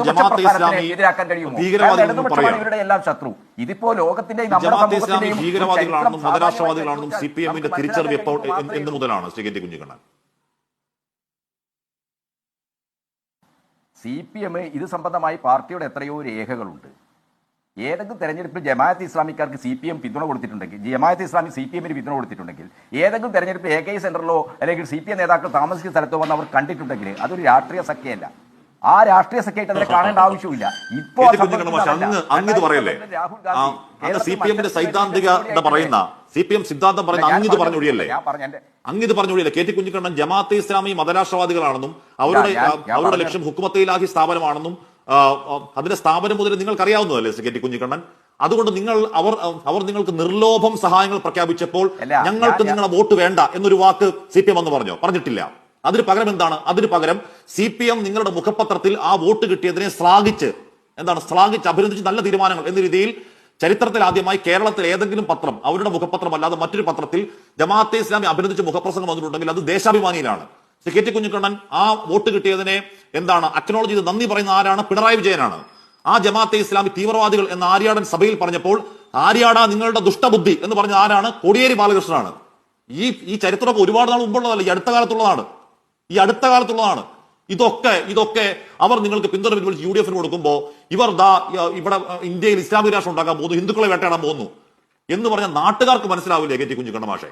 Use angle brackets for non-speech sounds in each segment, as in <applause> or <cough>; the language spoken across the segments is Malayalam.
ജമാഅത്തെ ഇസ്ലാമി എതിരാക്കാൻ ഇടതുപക്ഷമാണ് ഇവരുടെ എല്ലാം ശത്രു. ഇതിപ്പോ ലോകത്തിന്റെയും ജമാഅത്തെ ഇസ്ലാമി ഭീകരവാദികളാണെന്നും മതരാഷ്ട്രവാദികളാണെന്നും സി പി എമ്മിന്റെ തിരിച്ചറിവ് എപ്പോൾ എന്ത് മുതലാണ് Shri K Kunhikannan C P M ഇത് സംബന്ധമായി പാർട്ടിയുടെ എത്രയോ രേഖകളുണ്ട്. ഏതെങ്കിലും തെരഞ്ഞെടുപ്പിൽ ജമാഅത്ത് ഇസ്ലാമിക്കാർക്ക് സി പി എം പിന്തുണ കൊടുത്തിട്ടുണ്ടെങ്കിൽ ജമാഅത്ത് ഇസ്ലാമി സി പി എമ്മിന് പിന്തുണ കൊടുത്തിട്ടുണ്ടെങ്കിൽ ഏതെങ്കിലും തെരഞ്ഞെടുപ്പിൽ എ കെ സെന്ററിലോ അല്ലെങ്കിൽ സി പി എം നേതാക്കൾ താമസിക്കുന്ന സ്ഥലത്തോ വന്ന് അവർ കണ്ടിട്ടുണ്ടെങ്കിൽ അതൊരു രാഷ്ട്രീയ സഖ്യമല്ല ആ രാഷ്ട്രീയ സഖ്യമായിട്ട് അതിനെ <laughs> കാണേണ്ട ആവശ്യമില്ല ഇപ്പോൾ കെ കുഞ്ഞിക്കണ്ണൻ പക്ഷെ അങ്ങ് അങ്ങ് ഇത് പറയല്ലേ? സി പി എമ്മിന്റെ സൈദ്ധാന്തികത പറയുന്ന സി പി എം സിദ്ധാന്തം പറയുന്ന അങ്ങിത് പറഞ്ഞു- പറഞ്ഞൊഴിയല്ലേ അങ്ങിത് പറഞ്ഞൊഴിയല്ലേ? കെ ടി കുഞ്ഞിക്കണ്ണൻ ജമാഅത്തെ ഇസ്ലാമി മതരാഷ്ട്രവാദികളാണെന്നും അവരുടെ അവരുടെ ലക്ഷ്യം ഹുക്കുമത്തയിലാഹി സ്ഥാപനമാണെന്നും അതിന്റെ സ്ഥാപനം മുതൽ നിങ്ങൾക്ക് അറിയാവുന്നതല്ലേ ശ്രീ കെ ടി കുഞ്ഞിക്കണ്ണൻ അതുകൊണ്ട് നിങ്ങൾ അവർ അവർ നിങ്ങൾക്ക് നിർലോഭം സഹായങ്ങൾ പ്രഖ്യാപിച്ചപ്പോൾ ഞങ്ങൾക്ക് നിങ്ങളെ വോട്ട് വേണ്ട എന്നൊരു വാക്ക് സി പി എം എന്ന് പറഞ്ഞോ? പറഞ്ഞിട്ടില്ല. അതിന് പകരം എന്താണ്? അതിന് പകരം സി പി എം നിങ്ങളുടെ മുഖപത്രത്തിൽ ആ വോട്ട് കിട്ടിയതിനെ ശ്ലാഘിച്ച് എന്താണ്? ശ്ലാഘിച്ച് അഭിനന്ദിച്ച് നല്ല തീരുമാനങ്ങൾ എന്ന രീതിയിൽ ചരിത്രത്തിൽ ആദ്യമായി കേരളത്തിൽ ഏതെങ്കിലും പത്രം അവരുടെ മുഖപത്രം അല്ലാതെ മറ്റൊരു പത്രത്തിൽ ജമാഅത്തെ ഇസ്ലാമി അഭിനന്ദിച്ച് മുഖപ്രസംഗം വന്നിട്ടുണ്ടെങ്കിൽ അത് ദേശാഭിമാനിയിലാണ്. കെ ടി കുഞ്ഞിക്കണ്ണൻ ആ വോട്ട് കിട്ടിയതിനെ എന്താണ്? അക്നോളജ് ചെയ്ത് നന്ദി പറയുന്ന ആരാണ്? പിണറായി വിജയനാണ്. ആ ജമാഅത്തെ ഇസ്ലാമി തീവ്രവാദികൾ എന്ന ആര്യാടൻ സഭയിൽ പറഞ്ഞപ്പോൾ ആര്യാട നിങ്ങളുടെ ദുഷ്ടബുദ്ധി എന്ന് പറഞ്ഞ ആരാണ്? കോടിയേരി ബാലകൃഷ്ണനാണ്. ഈ ഈ ചരിത്രമൊക്കെ ഒരുപാട് നാൾ മുമ്പുള്ളതല്ല ഈ അടുത്ത കാലത്തുള്ളതാണ്. ഈ അടുത്ത കാലത്തുള്ളതാണ്. ഇതൊക്കെ ഇതൊക്കെ അവർ നിങ്ങൾക്ക് പിന്തുണ പിൻവലിച്ച് യു ഡി എഫിന് കൊടുക്കുമ്പോൾ ഇവർ ദാ ഇവിടെ ഇന്ത്യയിൽ ഇസ്ലാമിക രാഷ്ട്രം ഉണ്ടാക്കാൻ പോകുന്നു ഹിന്ദുക്കളെ വേട്ടയാടാൻ പോകുന്നു എന്ന് പറഞ്ഞ നാട്ടുകാർക്ക് മനസ്സിലാവില്ലേ കെ ടി കുഞ്ഞുകണ്ണ മാഷെ?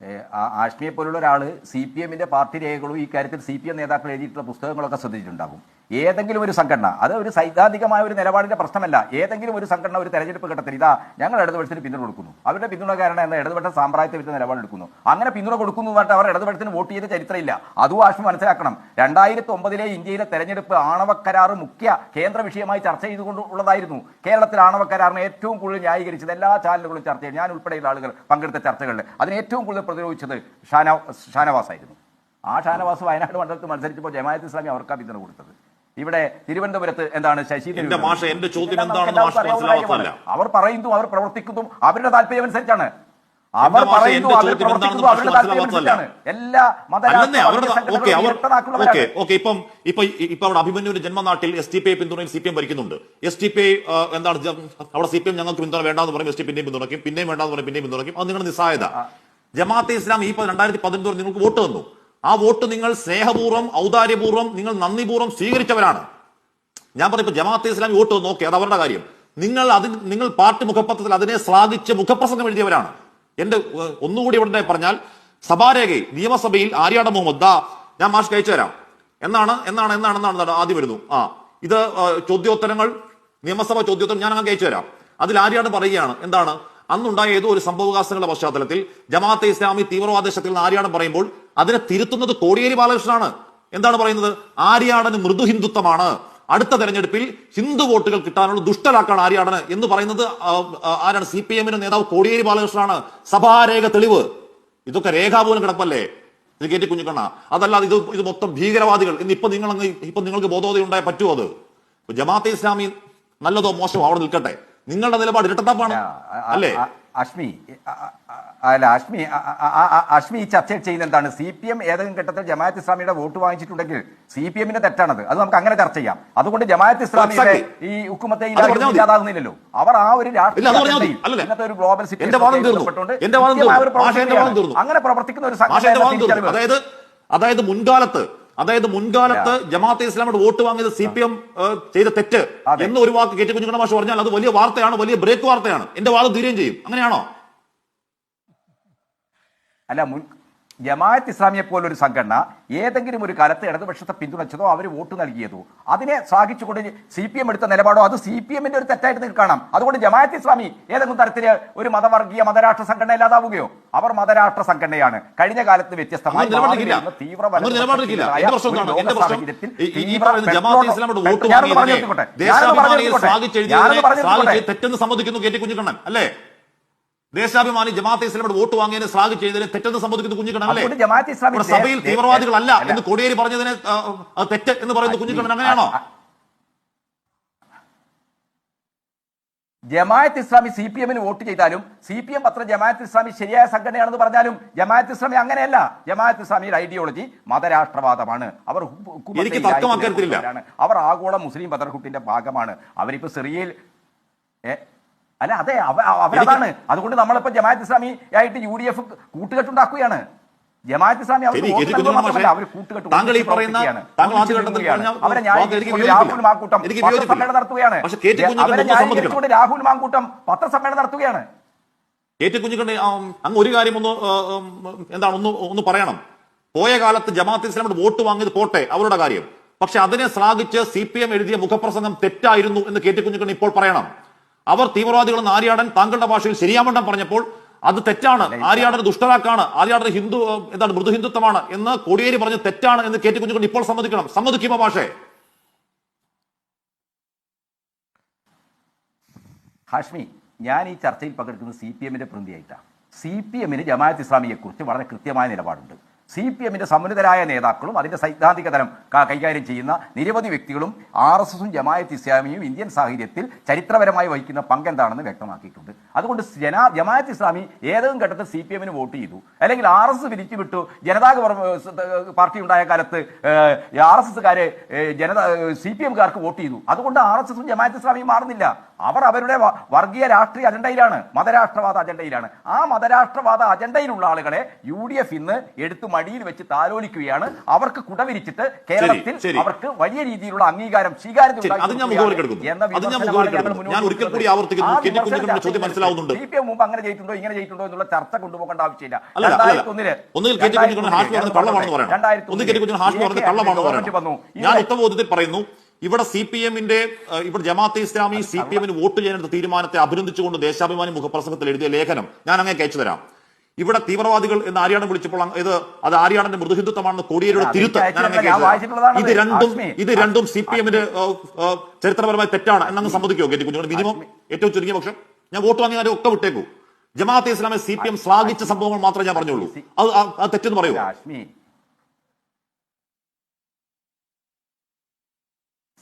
ഏ, ആ- ആഷ്മിയെ പോലുള്ള ഒരാൾ സി പി എമ്മിന്റെ പാർട്ടി രേഖകളും ഈ കാര്യത്തിൽ സി പി എം നേതാക്കൾ എഴുതിയിട്ടുള്ള പുസ്തകങ്ങളൊക്കെ ശ്രദ്ധിച്ചിട്ടുണ്ടാകും. ഏതെങ്കിലും ഒരു സംഘടന അത് ഒരു സൈദ്ധാന്തികമായ ഒരു നിലപാടിന്റെ പ്രശ്നമല്ല. ഏതെങ്കിലും ഒരു സംഘടന ഒരു തെരഞ്ഞെടുപ്പ് ഘട്ടത്തിൽ ഇതാ ഞങ്ങൾ ഇടതുപക്ഷത്തിന് പിന്തുണ കൊടുക്കുന്നു. അവരുടെ പിന്തുണ കാരണം എന്ന ഇടതുപക്ഷ സാമ്പ്രായത്തെ വിരുദ്ധ നിലപാടെടുക്കുന്നു അങ്ങനെ പിന്തുണ കൊടുക്കുന്നു എന്നിട്ട് അവർ ഇടതുപക്ഷത്തിന് വോട്ട് ചെയ്ത ചരിത്രമില്ല. അതും ആഷ്മി മനസ്സിലാക്കണം. രണ്ടായിരത്തി ഒമ്പതിലെ ഇന്ത്യയിലെ തെരഞ്ഞെടുപ്പ് ആണവ കരാർ മുഖ്യ കേന്ദ്ര വിഷയമായി ചർച്ച ചെയ്തുകൊണ്ട് ഉള്ളതായിരുന്നു. കേരളത്തിൽ ആണവ കരാറിനെ ഏറ്റവും കൂടുതൽ ന്യായീകരിച്ചത് എല്ലാ ചാനലുകളും ചർച്ച ചെയ്തു. ഞാൻ ഉൾപ്പെടെയുള്ള ആളുകൾ പങ്കെടുത്ത ചർച്ചകളിൽ. അതിന് ഏറ്റവും കൂടുതൽ പ്രതിരോധിച്ചത് ഷാന ഷാനവാസ് ആയിരുന്നു ആ ഷാനവാസ് വയനാട് മണ്ഡലത്തിൽ മത്സരിച്ചപ്പോൾ ജമാഅത്ത് ഇസ്ലാമി അവർക്കാ പിന്തുണ കൊടുത്തത്. ഇവിടെ തിരുവനന്തപുരത്ത് എന്താണ് ശശി അവർ പറയുന്നു അവർ പ്രവർത്തിക്കുന്നു അവരുടെ താല്പര്യം അനുസരിച്ചാണ് അവർ പറയുന്നു അവർ പ്രവർത്തിക്കുന്നു അവരുടെ താല്പര്യം അനുസരിച്ചാണ് എല്ലാ ഓക്കെ ഇപ്പം ഇപ്പൊ ഇപ്പൊ അവിടെ അഭിമന്യുവിന്റെ ജന്മനാട്ടിൽ എസ് ടി പി ഐ പിന്തുണയിൽ സി പി എം ഭരിക്കുന്നുണ്ട്. എസ് ടി പി ഐ എന്താണ് അവിടെ സി പി എം ഞങ്ങൾക്ക് പിന്തുണ വേണ്ടാന്ന് പറയും എസ് ടി പിന്നെയും പിന്തുണയ്ക്കും പിന്നെയും വേണ്ടാന്ന് പറയും പിന്നെയും പിന്തുണയ്ക്കും. അത് നിങ്ങളുടെ നിസ്സായത. ജമാഅത്തെ ഇസ്ലാം ഈ രണ്ടായിരത്തി പതിനൊന്നിൽ നിങ്ങൾക്ക് വോട്ട് തന്നു. ആ വോട്ട് നിങ്ങൾ സ്നേഹപൂർവം ഔദാര്യപൂർവം നിങ്ങൾ നന്ദിപൂർവം സ്വീകരിച്ചവരാണ്. ഞാൻ പറയുമ്പോൾ ജമാഅത്തെ ഇസ്ലാം വോട്ട് തന്നു. ഓക്കെ അത് അവരുടെ കാര്യം. നിങ്ങൾ അതിന് നിങ്ങൾ പാർട്ടി മുഖപത്രത്തിൽ അതിനെ ശ്ലാഘിച്ച് മുഖപ്രസംഗം എഴുതിയവരാണ്. എന്റെ ഒന്നുകൂടി ഇവിടെ പറഞ്ഞാൽ സഭാരേഖയിൽ നിയമസഭയിൽ ആര്യാട മുഹമ്മദ് ദാ ഞാൻ മാഷ് കഴിച്ചു തരാം. എന്നാണ് എന്നാണ് എന്നാണ് എന്നാണ് ആദ്യം വരുന്നു. ആ ഇത് ചോദ്യോത്തരങ്ങൾ നിയമസഭ ചോദ്യോത്തരം ഞാൻ അങ്ങ് കഴിച്ചു തരാം. അതിൽ ആര്യാട് പറയുകയാണ് എന്താണ്? അന്നുണ്ടായ ഏതോ ഒരു സംഭവകാസങ്ങളുടെ പശ്ചാത്തലത്തിൽ ജമാഅത്തെ ഇസ്ലാമി തീവ്രവാദ ശക്തികൾ ആര്യാടൻ പറയുമ്പോൾ അതിനെ തിരുത്തുന്നത് കോടിയേരി ബാലകൃഷ്ണനാണ്. എന്താണ് പറയുന്നത്? ആര്യാടന് മൃദു ഹിന്ദുത്വമാണ്. അടുത്ത തെരഞ്ഞെടുപ്പിൽ ഹിന്ദു വോട്ടുകൾ കിട്ടാനുള്ള ദുഷ്ടലാക്കാണ് ആര്യാടന് എന്ന് പറയുന്നത് ആരാണ്? സി പി എമ്മിന്റെ നേതാവ് കോടിയേരി ബാലകൃഷ്ണനാണ്. സഭാരേഖ തെളിവ്. ഇതൊക്കെ രേഖാപൂലം കിടപ്പല്ലേ? ഇത് കെ ടി അതല്ലാതെ ഇത് ഇത് മൊത്തം ഭീകരവാദികൾ. ഇന്ന് ഇപ്പൊ നിങ്ങൾ ഇപ്പൊ നിങ്ങൾക്ക് ബോധോദയം ഉണ്ടായ പറ്റുമോ അത്. ജമാഅത്തെ ഇസ്ലാമി നല്ലതോ മോശമോ അവിടെ നിൽക്കട്ടെ. നിങ്ങളുടെ നിലപാട് ഇരട്ടത്താപ്പാണ് അല്ലേ? അഷ്മി അല്ല അഷ്മി ആ, അഷ്മി ഈ ചർച്ച ചെയ്യുന്ന എന്താണ് സി പി എം ഏതെങ്കിലും ഘട്ടത്തിൽ ജമാഅത്ത് ഇസ്ലാമിയുടെ വോട്ട് വാങ്ങിച്ചിട്ടുണ്ടെങ്കിൽ സി പി എമ്മിന്റെ തെറ്റാണത്. അത് നമുക്ക് അങ്ങനെ ചർച്ച ചെയ്യാം. അതുകൊണ്ട് ജമാഅത്ത് ഇസ്ലാമിയുടെ ഈ ഉക്കുമത്തെ. ഇല്ലാതാകുന്നില്ലല്ലോ. അവർ ആ ഒരു. രാഷ്ട്രീയ ഇന്നത്തെ ഒരു ഗ്ലോബൽ. അങ്ങനെ പ്രവർത്തിക്കുന്ന ഒരു അതായത് അതായത് മുൻകാലത്ത് അതായത് മുൻകാലത്ത് ജമാഅത്തെ ഇസ്ലാമോട് വോട്ട് വാങ്ങിയത് സി പി എം ചെയ്ത തെറ്റ്. എന്ന് ഒരു വാക്ക് കെ ടി മാഷ് പറഞ്ഞാൽ അത് വലിയ വാർത്തയാണ് വലിയ ബ്രേക്ക് വാർത്തയാണ്. എന്റെ വാദം തീരുകയും ചെയ്യും. അങ്ങനെയാണോ? അല്ല മുൻ ജമാഅത്ത് ഇസ്ലാമിയെ പോലൊരു സംഘടന ഏതെങ്കിലും ഒരു കാലത്ത് ഇടതുപക്ഷത്തെ പിന്തുണച്ചതോ അവർ വോട്ട് നൽകിയതോ അതിനെ ശ്ലാഘിച്ചുകൊണ്ട് സി പി എം എടുത്ത നിലപാടോ അത് സി പി എമ്മിന്റെ ഒരു തെറ്റായിട്ട് നിങ്ങൾക്ക് കാണാം. അതുകൊണ്ട് ജമാഅത്ത് ഇസ്ലാമി ഏതെങ്കിലും തരത്തിൽ ഒരു മതവർഗീയ മതരാഷ്ട്ര സംഘടന ഇല്ലാതാവുകയോ? അവർ മതരാഷ്ട്ര സംഘടനയാണ്. കഴിഞ്ഞ കാലത്ത് വ്യത്യസ്തമായി തീവ്ര പറയുന്ന ജമാഅത്തെ ഇസ്ലാമിയുടെ വോട്ട് വാങ്ങിയതിനെ ശ്ലാഘിച്ച് നിർത്തിക്കോട്ടെ. തെറ്റെന്ന് സംബന്ധിക്കുന്ന ദേശാഭിമാനി ഇവിടെ സഭയിൽ തീവ്രവാദികളല്ല എന്ന് കോടിയേരി പറഞ്ഞതിനെ തെറ്റ് എന്ന് പറയുന്ന കുഞ്ഞിക്കണ്ണൻ അങ്ങനെയാണോ? ജമാഅത്ത് ഇസ്ലാമി സി പി എമ്മിന് വോട്ട് ചെയ്താലും സി പി എം അത്ര ജമാഅത്ത് ഇസ്ലാമി ശരിയായ സംഘടനയാണെന്ന് പറഞ്ഞാലും ജമാഅത്ത് ഇസ്ലാമി അങ്ങനെയല്ല. ജമാഅത്ത് ഇസ്ലാമിയുടെ ഐഡിയോളജി മതരാഷ്ട്രവാദമാണ്. അവർ. അവർ ആഗോള മുസ്ലിം ബദർഹുട്ടിന്റെ ഭാഗമാണ്. അവരിപ്പോ സിറിയയിൽ അല്ല അതെ അവ- അവരതാണ് അതുകൊണ്ട് നമ്മളിപ്പോ ജമാഅത്ത് ഇസ്ലാമി ആയിട്ട് യു ഡി എഫ് കൂട്ടുകെട്ടുണ്ടാക്കുകയാണ്. ജമാഅത്ത് ഇസ്ലാമി അവർ. രാഹുൽ മാങ്കൂട്ടം പത്രസമ്മേളനം. നടത്തുകയാണ്. അവരെ ന്യായീകരിച്ചുകൊണ്ട് രാഹുൽ മാങ്കൂട്ടം പത്രസമ്മേളനം നടത്തുകയാണ്. ഏറ്റു കുഞ്ഞുകണ്ടെ അങ്ങ് ഒരു കാര്യം ഒന്ന് എന്താണ് ഒന്ന് ഒന്ന് പറയണം. പോയ കാലത്ത് ജമാഅത്ത് ഇസ്ലാമിയുടെ വോട്ട് വാങ്ങിയത് പോട്ടെ അവരുടെ കാര്യം. പക്ഷെ അതിനെ ശ്ലാഘിച്ച് സി പി എം എഴുതിയ മുഖപ്രസംഗം തെറ്റായിരുന്നു എന്ന് കെ ഇപ്പോൾ പറയണം. അവർ തീവ്രവാദികളെന്ന് ആര്യാടൻ താങ്കളുടെ ഭാഷയിൽ ശരിയാമണ്ണം പറഞ്ഞപ്പോൾ അത് തെറ്റാണ്. ആര്യാടൻ ദുഷ്ടരാക്കാണ്. ആര്യാടൻ ഹിന്ദു എന്താണ് മൃദു ഹിന്ദുത്വമാണ് എന്ന് കോടിയേരി പറഞ്ഞ് തെറ്റാണ് എന്ന് കേറ്റി കുഞ്ഞുകൊണ്ട് ഇപ്പോൾ സമ്മതിക്കണം. സമ്മതിക്കുമോ ഭാഷേ ഹാഷ്മി ഞാൻ ഈ ചർച്ചയിൽ പങ്കെടുക്കുന്നത് സി പി എമ്മിന്റെ പ്രതിയായിട്ടാണ് സി പി എമ്മിന് ജമാഅത്ത് ഇസ്ലാമിയെ കുറിച്ച് വളരെ കൃത്യമായ നിലപാടുണ്ട്. സി പി എമ്മിന്റെ സമുന്നതരായ നേതാക്കളും അതിന്റെ സൈദ്ധാന്തിക തലം കൈകാര്യം ചെയ്യുന്ന നിരവധി വ്യക്തികളും ആർ എസ് എസും ജമായത്ത് ഇസ്ലാമിയും ഇന്ത്യൻ സാഹചര്യത്തിൽ ചരിത്രപരമായി വഹിക്കുന്ന പങ്ക് എന്താണെന്ന് വ്യക്തമാക്കിയിട്ടുണ്ട്. അതുകൊണ്ട് ജനാ ജമായത്ത് ഇസ്ലാമി ഏതെങ്കിലും ഘട്ടത്തിൽ സി പി എമ്മിന് വോട്ട് ചെയ്തു. അല്ലെങ്കിൽ ആർ എസ് എസ് പിരിച്ചുവിട്ടു. ജനതാ പാർട്ടി ഉണ്ടായ കാലത്ത് ആർ എസ് എസ്സുകാര് ജനതാ സി പി എംകാർക്ക് വോട്ട് ചെയ്തു. അതുകൊണ്ട് ആർ എസ് എസും ജമായത്ത് ഇസ്ലാമിയും മാറുന്നില്ല. അവർ അവരുടെ വർഗീയ രാഷ്ട്രീയ അജണ്ടയിലാണ്. മതരാഷ്ട്രവാദ അജണ്ടയിലാണ്. ആ മതരാഷ്ട്രവാദ അജണ്ടയിലുള്ള ആളുകളെ യു ഡി എഫ് ഇന്ന് എടുത്തു മടിയിൽ വെച്ച് താലോലിക്കുകയാണ്. അവർക്ക് കുടവിരിച്ചിട്ട് കേരളത്തിൽ അവർക്ക് വലിയ രീതിയിലുള്ള അംഗീകാരം സ്വീകാര്യത. സി പി എം മുമ്പ് അങ്ങനെ ചെയ്തിട്ടുണ്ടോ ഇങ്ങനെ ചെയ്തിട്ടുണ്ടോ എന്നുള്ള ചർച്ച കൊണ്ടുപോകേണ്ട ആവശ്യമില്ല. രണ്ടായിരത്തി വന്നു. ഞാൻ പറയുന്നു ഇവിടെ സി പി എമ്മിന്റെ ഇവിടെ ജമാഅത്തെ ഇസ്ലാമി സി പി എമ്മിന് വോട്ട് ചെയ്യാനെടുത്ത തീരുമാനത്തെ അഭിനന്ദിച്ചുകൊണ്ട് ദേശാഭിമാനി മുഖപ്രസംഗത്തിൽ എഴുതിയ ലേഖനം. ഞാൻ അങ്ങനെ അയച്ചു തരാം. ഇവിടെ തീവ്രവാദികൾ എന്ന് ആര്യാടൻ വിളിച്ചപ്പോൾ ഇത് അത് ആര്യാടന്റെ മൃദുഹിന്ദുത്വമാണെന്ന് കോടിയേരിയുടെ തിരുത്ത്. ഇത് രണ്ടും ഇത് രണ്ടും സി പി എമ്മിന്റെ ചരിത്രപരമായി തെറ്റാണ്. എന്നങ്ങ് സമ്മതിക്കോ കെ ടി കുഞ്ഞുങ്ങൾ മിനിമം ഏറ്റവും ചുരുങ്ങിയ പക്ഷം ഞാൻ വോട്ട് വാങ്ങിയ കാര്യം ഒക്കെ വിട്ടേക്കൂ. Jamaat Islami C P M ശ്ലാഘിച്ച സംഭവങ്ങൾ മാത്രമേ ഞാൻ പറഞ്ഞുള്ളൂ. അത് ആ- അത് തെറ്റെന്ന് പറയൂ.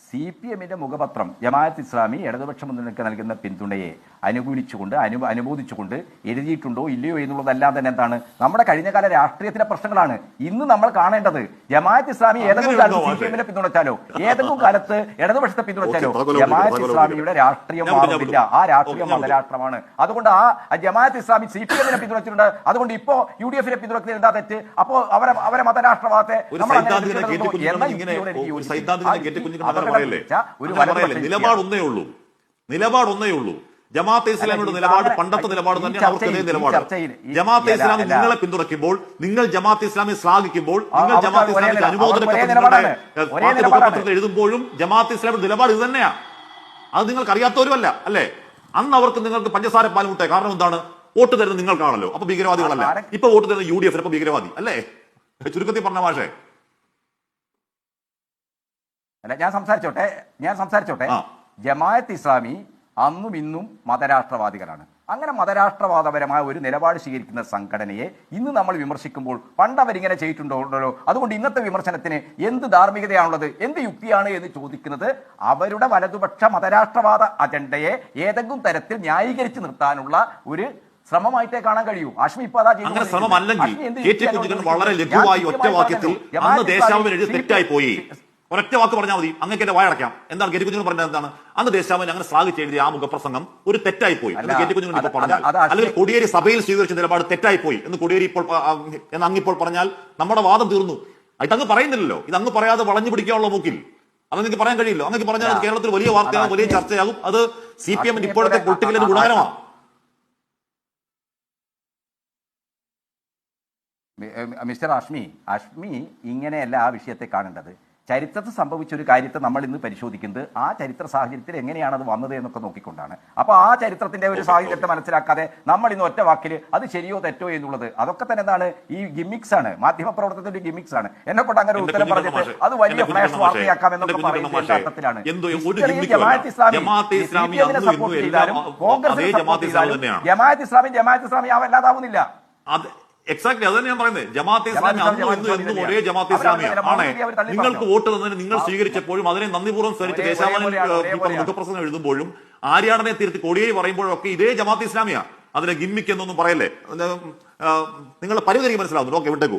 സി പി എമ്മിന്റെ മുഖപത്രം ജമാഅത്ത് ഇസ്ലാമി ഇടതുപക്ഷ മുന്നണിക്ക് നൽകുന്ന പിന്തുണയെ അനുകൂലിച്ചുകൊണ്ട് അനു അനുമോദിച്ചുകൊണ്ട് എഴുതിയിട്ടുണ്ടോ ഇല്ലയോ എന്നുള്ളതെല്ലാം തന്നെ എന്താണ് നമ്മുടെ കഴിഞ്ഞകാല രാഷ്ട്രീയത്തിലെ പ്രശ്നങ്ങളാണ്. ഇന്ന് നമ്മൾ കാണേണ്ടത് ജമാഅത്ത് ഇസ്ലാമി ഏതെങ്കിലും അങ്ങനെയുണ്ടോ കാലത്ത് സി പി എമ്മിനെ പിന്തുണച്ചാലോ? ഏതെങ്കിലും <laughs> കാലത്ത് ഇടതുപക്ഷത്തെ പിന്തുണച്ചാലോ? ജമാഅത്ത് ഇസ്ലാമിയുടെ രാഷ്ട്രീയം മാറുന്നില്ല. ആ രാഷ്ട്രീയം മതരാഷ്ട്രമാണ് അതുകൊണ്ട് ആ ജമാഅത്ത് ഇസ്ലാമി സി പി എമ്മിനെ പിന്തുണച്ചിട്ടുണ്ട്. അതുകൊണ്ട് ഇപ്പോ യു ഡി എഫിനെ പിന്തുണക്കുന്നത് എന്താ തെറ്റ്? അപ്പോ അവരെ അവരെ മതരാഷ്ട്രവാദത്തെ ഒരു നമ്മൾ അങ്ങനെ സൈദ്ധാന്തികനെ എന്ന കേട്ടി കുഞ്ഞുങ്ങൾ ഇങ്ങനെ ഒരു യോജിപ്പില്ല. സൈദ്ധാന്തികനെ ആ കേട്ടി യുക്തി കുഞ്ഞുങ്ങൾ അങ്ങനെ അപകടം പറയല്ലേ പിടിച്ച ഒരു അങ്ങനെ വലതുപക്ഷ നിലപാട് ഒന്നേ ഉള്ളൂ. നിലപാടൊന്നേ ഉള്ളൂ. ജമാഅത്തെ ഇസ്ലാമിയുടെ നിലപാട് പണ്ടത്തെ നിലപാട് തന്നെയാണ് അവർക്ക് അതേ നിലപാട്. ജമാഅത്തെ ഇസ്ലാമി. നിങ്ങളെ പിന്തുണയ്ക്കുമ്പോൾ നിങ്ങൾ ജമാഅത്തെ ഇസ്ലാമി ശ്ലാഘിക്കുമ്പോൾ നിങ്ങൾ ജമാഅത്തെ നില- അനുമോദന എഴുതുമ്പോഴും ജമാഅത്തെ ഇസ്ലാമിയുടെ നിലപാട് ഇത് തന്നെയാണ് അത് നിങ്ങൾക്ക് അറിയാത്തവരുമല്ല അല്ലേ? അന്ന് അവർക്ക് നിങ്ങൾക്ക് പഞ്ചസാര പാൽമുട്ടെ കാരണം എന്താണ്? വോട്ട് തരുന്നത് നിങ്ങൾക്കാണല്ലോ. അപ്പൊ ഭീകരവാദികളല്ല. ഇപ്പൊ വോട്ട് തരുന്ന യു ഡി എഫ് അപ്പൊ ഭീകരവാദി അല്ലേ? ചുരുക്കത്തിൽ പറഞ്ഞ ഭാഷേ. അല്ല ഞാൻ സംസാരിച്ചോട്ടെ. ഞാൻ സംസാരിച്ചോട്ടെ. ജമാഅത്ത് ഇസ്ലാമി അന്നും ഇന്നും മതരാഷ്ട്രവാദികളാണ്. അങ്ങനെ മതരാഷ്ട്രവാദപരമായ ഒരു നിലപാട് സ്വീകരിക്കുന്ന സംഘടനയെ ഇന്ന് നമ്മൾ വിമർശിക്കുമ്പോൾ പണ്ട് അവരിങ്ങനെ ചെയ്തിട്ടുണ്ടോ അതുകൊണ്ട് ഇന്നത്തെ വിമർശനത്തിന് എന്ത് ധാർമ്മികതയാണുള്ളത്? എന്ത് യുക്തിയാണ് എന്ന് ചോദിക്കുന്നത് അവരുടെ വലതുപക്ഷ മതരാഷ്ട്രവാദ അജണ്ടയെ ഏതെങ്കിലും തരത്തിൽ ന്യായീകരിച്ച് നിർത്താനുള്ള ഒരു ശ്രമമായിട്ടേ കാണാൻ കഴിയൂ. ആഷ്മി ഇപ്പൊ അതാ അങ്ങനെ ചെയ്തുകൊണ്ടിരിക്കുന്നത്. ശ്രമം അല്ലെങ്കിൽ ആഷ്മി എന്ത് കെ ടി യുക്തിയാണ് കുഞ്ഞിക്കണ്ണൻ ഉന്നയിക്കുന്നത്? വളരെ ലഘുവായി ഒറ്റ വാക്യത്തിൽ അന്ന് തെറ്റായി പോയി. ഒരൊറ്റ വാക്ക് പറഞ്ഞാൽ മതി. അങ്ങനെ എന്റെ വായടക്കാം എന്താണ് കുഞ്ഞു പറഞ്ഞത് എന്താണ്? അന്ന് ദേശാമൻ അങ്ങനെ ശ്ലാഘിച്ച് എഴുതിയ ആ മുഖപ്രസംഗം ഒരു തെറ്റായി പോയി. എന്ന് അല്ല, കെ ടി കുഞ്ഞുങ്ങൾ ഇപ്പോൾ അത് പറഞ്ഞാൽ അല്ലെങ്കിൽ കൊടിയേരി സഭയിൽ സ്വീകരിച്ച നിലപാട് തെറ്റായി പോയി എന്ന് കൊടിയേരി ഇപ്പോൾ എന്ന് അങ്ങിപ്പോൾ പറഞ്ഞാൽ നമ്മുടെ വാദം തീർന്നു. ഇത് അങ്ങ് പറയുന്നില്ലല്ലോ. ഇത് അങ്ങ് പറയാതെ വളഞ്ഞു പിടിക്കാനുള്ള മൂക്കിൽ. അത് പറയാൻ കഴിയില്ല? അങ്ങനെ പറഞ്ഞാൽ കേരളത്തിൽ വലിയ വാർത്തയാകും വലിയ ചർച്ചയാകും. അത് സി പി എമ്മിന്റെ ഇപ്പോഴത്തെ പൊളിറ്റിക്കലിന് ഗുണകരമാണ് മിസ്റ്റർ അഷ്മി അഷ്മി ഇങ്ങനെയല്ല ആ വിഷയത്തെ കാണേണ്ടത്. ചരിത്രത്തിൽ സംഭവിച്ച ഒരു കാര്യത്തെ നമ്മൾ ഇന്ന് പരിശോധിക്കുന്നത് ആ ചരിത്ര സാഹചര്യത്തിൽ എങ്ങനെയാണ് അത് വന്നത് എന്നൊക്കെ നോക്കിക്കൊണ്ടാണ്. അപ്പോൾ ആ ചരിത്രത്തിന്റെ ഒരു സാഹചര്യത്തെ മനസ്സിലാക്കാതെ നമ്മൾ ഇന്ന് ഒറ്റ വാക്കിൽ അത് ശരിയോ തെറ്റോ എന്നുള്ളത് അതൊക്കെ തന്നെ എന്താണ്? ഈ ഗിമിക്സ് ആണ്. മാധ്യമപ്രവർത്തനത്തിന്റെ ഗിമിക്സ് ആണ്. എന്നെ കൊണ്ട് അങ്ങനെ ഉത്തരം പറഞ്ഞിട്ട് അത് വലിയ ഫ്ലാഷ് വാർത്തയാക്കാം എന്നൊക്കെ പറയുന്ന അർത്ഥത്തിലാണ് ഒരു ജമാഅത്ത് ഇസ്ലാമി support ചെയ്താലും കോൺഗ്രസിനെ അതേ ജമാഅത്തെ ഇസ്ലാമി ചെയ്താലും. ജമാഅത്ത് ഇസ്ലാമി ജമാഅത്ത് ഇസ്ലാമി ആവല്ലാതാവുന്നില്ല അത് അതന്നെ അത് തന്നെ ഞാൻ പറയുന്നത്. ജമാഅത്തെ ഇസ്ലാമി അന്ന് ഇന്നും എന്നും ഒരേ ജമാഅത്തെ ഇസ്ലാമിയാണ്. ആണേ. നിങ്ങൾക്ക് വോട്ട് തന്നതിന് നിങ്ങൾ സ്വീകരിച്ചപ്പോഴും അതിനെ നന്ദിപൂർവം സ്മരിച്ച് ഒരേപോലെയാണ്. മുഖപ്രസംഗം എഴുതുമ്പോഴും ആര്യാടനെ തീർത്ത് കോടിയേരി പറയുമ്പോഴും ഒക്കെ ഇതേ ജമാഅത്തെ ഇസ്ലാമിയാണ് അതിനെ ഗിമ്മിക്ക് എന്നൊന്നും പറയല്ലേ? നിങ്ങൾ പരിധി മനസ്സിലാവുന്നുണ്ട്. ഓക്കെ വിട്ടേക്കൂ.